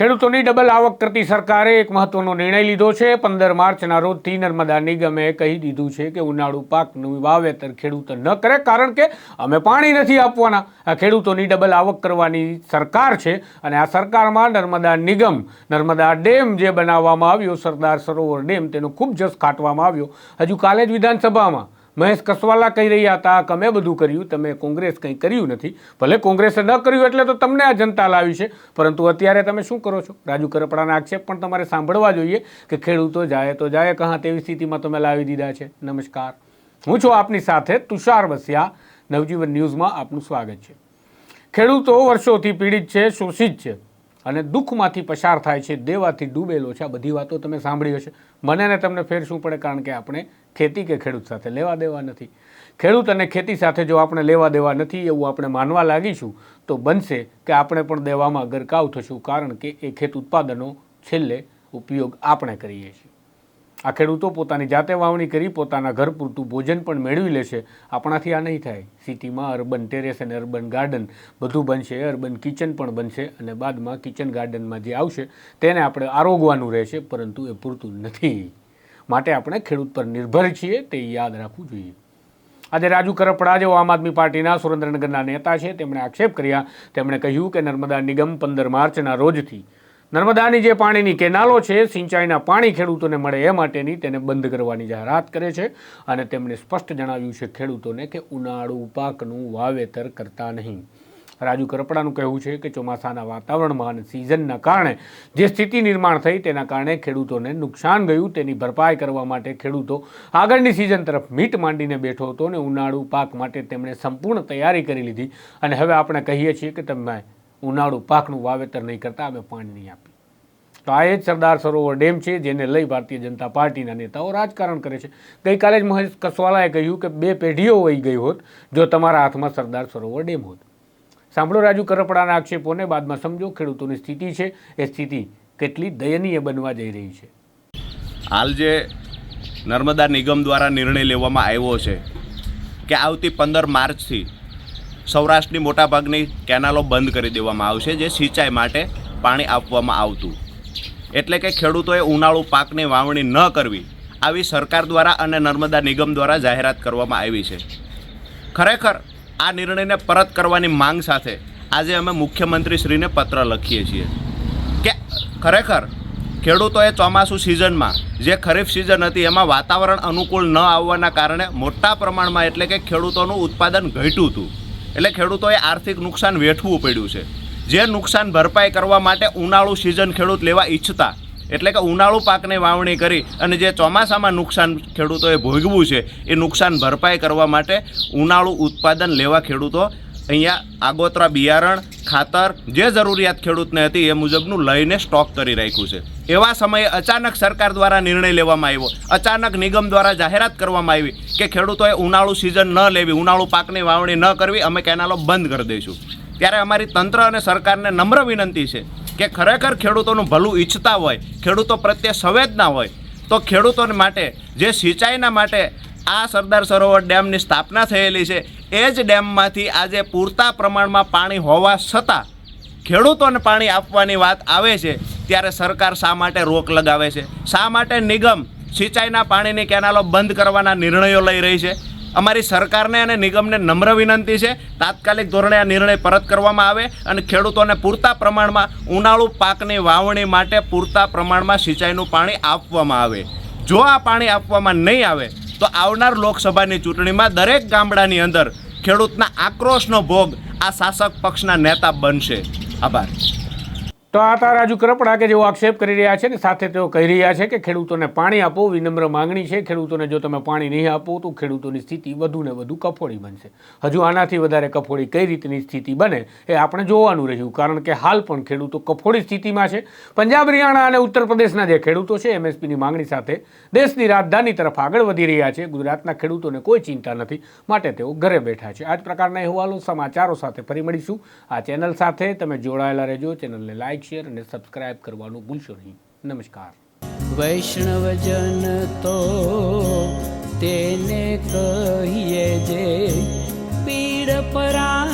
ખેડૂતોની ડબલ આવક કરતી સરકારે એક મહત્વનો નિર્ણય લીધો છે. પંદર માર્ચના રોજથી નર્મદા નિગમે કહી દીધું છે કે ઉનાળુ પાકનું વાવેતર ખેડૂત ન કરે કારણ કે અમે પાણી નથી આપવાના. આ ખેડૂતોની ડબલ આવક કરવાની સરકાર છે અને આ સરકારમાં નર્મદા નિગમ, નર્મદા ડેમ જે બનાવવામાં આવ્યો, સરદાર સરોવર ડેમ, તેનો ખૂબ જસ ખાટવામાં આવ્યો. હજુ કાલે જ વિધાનસભામાં મહેશ કસવાલા કહી રહ્યા હતા કે અમે બધું કર્યું, તમે કોંગ્રેસ કંઈ કર્યું નથી. ભલે કોંગ્રેસે ન કર્યું એટલે તો તમને આ જનતા લાવી છે, પરંતુ અત્યારે તમે શું કરો છો? રાજુ કરપડાના આક્ષેપ પણ તમારે સાંભળવા જોઈએ કે ખેડૂતો જાય તો જાય કહા તેવી સ્થિતિમાં તમે લાવી દીધા છે. નમસ્કાર. હું છું આપની સાથે તુષાર વસિયા, નવજીવન ન્યૂઝમાં આપનું સ્વાગત છે. ખેડૂતો વર્ષોથી પીડિત છે, શોષિત છે. અને દુઃખમાંથી પસાર થાય છે, દેવાથી ડૂબેલો છે, આ બધી વાતો તમે સાંભળી હશે. મને ને તમને ફેર શું પડે? કારણ કે આપણે ખેતી કે ખેડૂત સાથે લેવા દેવા નથી. ખેડૂત અને ખેતી સાથે જો આપણે લેવા દેવા નથી એવું આપણે માનવા લાગીશું, તો બનશે કે આપણે પણ દેવામાં ગરકાવ થશું, કારણ કે એ ખેત ઉત્પાદનો છેલ્લે ઉપયોગ આપણે કરીએ છીએ. આ ખેડૂતો પોતાની જાતે વાવણી કરી પોતાના ઘર પૂરતું ભોજન પણ મેળવી લેશે. આપણાથી આ નહીં થાય. સિટીમાં અર્બન ટેરેસ અને અર્બન ગાર્ડન બધું બનશે. અર્બન કિચન પણ બનશે અને બાદમાં કિચન ગાર્ડનમાં જે આવશે તેને આપણે આરોગવાનું રહેશે, પરંતુ એ પૂરતું નથી. માટે આપણે ખેડૂત પર નિર્ભર છીએ તે યાદ રાખવું જોઈએ. આજે રાજુ કરપડા જેઓ આમ આદમી પાર્ટીના સુરેન્દ્રનગરના નેતા છે. તેમણે આક્ષેપ કર્યા. તેમણે કહ્યું કે નર્મદા નિગમ પંદર માર્ચના રોજથી નર્મદાની જે પાણીની કેનાલો છે, સિંચાઈના પાણી ખેડૂતોને મળે એ માટેની તેને બંધ કરવાની જાહેરાત કરે છે અને તેમણે સ્પષ્ટ જણાવ્યું છે ખેડૂતોને કે ઉનાળુ પાકનું વાવેતર કરતા નહીં. રાજુ કરપડાનું કહેવું છે કે ચોમાસાના વાતાવરણમાં અને સિઝનના કારણે જે સ્થિતિ નિર્માણ થઈ તેના કારણે ખેડૂતોને નુકસાન ગયું. તેની ભરપાઈ કરવા માટે ખેડૂતો આગળની સિઝન તરફ મીટ માંડીને બેઠો હતો અને ઉનાળુ પાક માટે તેમણે સંપૂર્ણ તૈયારી કરી લીધી. અને હવે આપણે કહીએ છીએ કે તમે ઉનાળુ પાકનું વાવેતર નહીં કરતા, અમે પાણી નહીં આપી તો આ એ જ સરદાર સરોવર ડેમ છે, જેને લઈ ભારતીય જનતા પાર્ટીના નેતાઓ રાજકારણ કરે છે. ગઈકાલે જ મહેશ કસવાલાએ કહ્યું કે બે પેઢીઓ વહી ગઈ હોત જો તમારા હાથમાં સરદાર સરોવર ડેમ હોત. સાંભળો રાજુ કરપડાના આક્ષેપોને, બાદમાં સમજો ખેડૂતોની સ્થિતિ છે. એ સ્થિતિ કેટલી દયનીય બનવા જઈ રહી છે. હાલ જે નર્મદા નિગમ દ્વારા નિર્ણય લેવામાં આવ્યો છે કે આવતી પંદર માર્ચથી સૌરાષ્ટ્રની મોટાભાગની કેનાલો બંધ કરી દેવામાં આવશે, જે સિંચાઈ માટે પાણી આપવામાં આવતું. એટલે કે ખેડૂતોએ ઉનાળુ પાકની વાવણી ન કરવી, આવી સરકાર દ્વારા અને નર્મદા નિગમ દ્વારા જાહેરાત કરવામાં આવી છે. ખરેખર, આ નિર્ણયને પરત કરવાની માંગ સાથે આજે અમે મુખ્યમંત્રીશ્રીને પત્ર લખીએ છીએ કે ખરેખર ખેડૂતોએ ચોમાસું સિઝનમાં જે ખરીફ સિઝન હતી એમાં વાતાવરણ અનુકૂળ ન આવવાના કારણે મોટા પ્રમાણમાં એટલે કે ખેડૂતોનું ઉત્પાદન ઘટ્યું હતું. એટલે ખેડૂતોએ આર્થિક નુકસાન વેઠવું પડ્યું છે. જે નુકસાન ભરપાઈ કરવા માટે ઉનાળુ સિઝન ખેડૂત લેવા ઈચ્છતા, એટલે કે ઉનાળુ પાકને વાવણી કરી અને જે ચોમાસામાં નુકસાન ખેડૂતોએ ભોગવું છે, એ નુકસાન ભરપાઈ કરવા માટે ઉનાળુ ઉત્પાદન લેવા ખેડૂતો અહીંયા આગોતરા બિયારણ, ખાતર, જે જરૂરિયાત ખેડૂતને હતી એ મુજબનું લઈને સ્ટોક કરી રાખ્યું છે. એવા સમયે અચાનક સરકાર દ્વારા નિર્ણય લેવામાં આવ્યો. અચાનક નિગમ દ્વારા જાહેરાત કરવામાં આવી કે ખેડૂતોએ ઉનાળુ સિઝન ન લેવી, ઉનાળુ પાકની વાવણી ન કરવી, અમે કેનાલો બંધ કરી દઈશું. ત્યારે અમારી તંત્ર અને સરકારને નમ્ર વિનંતી છે કે ખરેખર ખેડૂતોનું ભલું ઈચ્છતા હોય, ખેડૂતો પ્રત્યે સંવેદના હોય, તો ખેડૂતોને માટે, જે સિંચાઈના માટે આ સરદાર સરોવર ડેમની સ્થાપના થયેલી છે. એ જ ડેમમાંથી આજે પૂરતા પ્રમાણમાં પાણી હોવા છતાં ખેડૂતોને પાણી આપવાની વાત આવે છે, ત્યારે સરકાર શા માટે રોક લગાવે છે? શા માટે નિગમ સિંચાઈના પાણીની કેનાલો બંધ કરવાના નિર્ણયો લઈ રહી છે? અમારી સરકારને અને નિગમને નમ્ર વિનંતી છે, તાત્કાલિક ધોરણે આ નિર્ણય પરત કરવામાં આવે અને ખેડૂતોને પૂરતા પ્રમાણમાં ઉનાળુ પાકની વાવણી માટે પૂરતા પ્રમાણમાં સિંચાઈનું પાણી આપવામાં આવે. જો આ પાણી આપવામાં નહીં આવે તો આવનાર લોકસભાની ચૂંટણીમાં દરેક ગામડાની અંદર ખેડૂતના આક્રોશનો ભોગ આ શાસક પક્ષના નેતા બનશે. આભાર. તો આ હતા રાજુ કરપડા કે જેઓ આક્ષેપ કરી રહ્યા છે ને સાથે તેઓ કહી રહ્યા છે કે ખેડૂતોને પાણી આપો, વિનમ્ર માંગણી છે. ખેડૂતોને જો તમે પાણી નહીં આપો તો ખેડૂતોની સ્થિતિ વધુ ને વધુ કફોડી બનશે. હજુ આનાથી વધારે કફોડી કઈ રીતની સ્થિતિ બને એ આપણે જોવાનું રહ્યું. કારણ કે હાલ પણ ખેડૂતો કફોડી સ્થિતિમાં છે. પંજાબ, હરિયાણા અને ઉત્તર પ્રદેશના જે ખેડૂતો છે, એમએસપીની માંગણી સાથે દેશની રાજધાની તરફ આગળ વધી રહ્યા છે. ગુજરાતના ખેડૂતોને કોઈ ચિંતા નથી. માટે તેઓ ઘરે બેઠા છે. આ જ પ્રકારના અહેવાલો સમાચારો સાથે ફરી મળીશું. આ ચેનલ સાથે તમે જોડાયેલા રહેજો. ચેનલને લાઈક શેર અને સબસ્ક્રાઇબ કરવાનું ભૂલશો નહીં. નમસ્કાર. વૈષ્ણવજન તો તેને કહીએ જે પીડ પરાઈ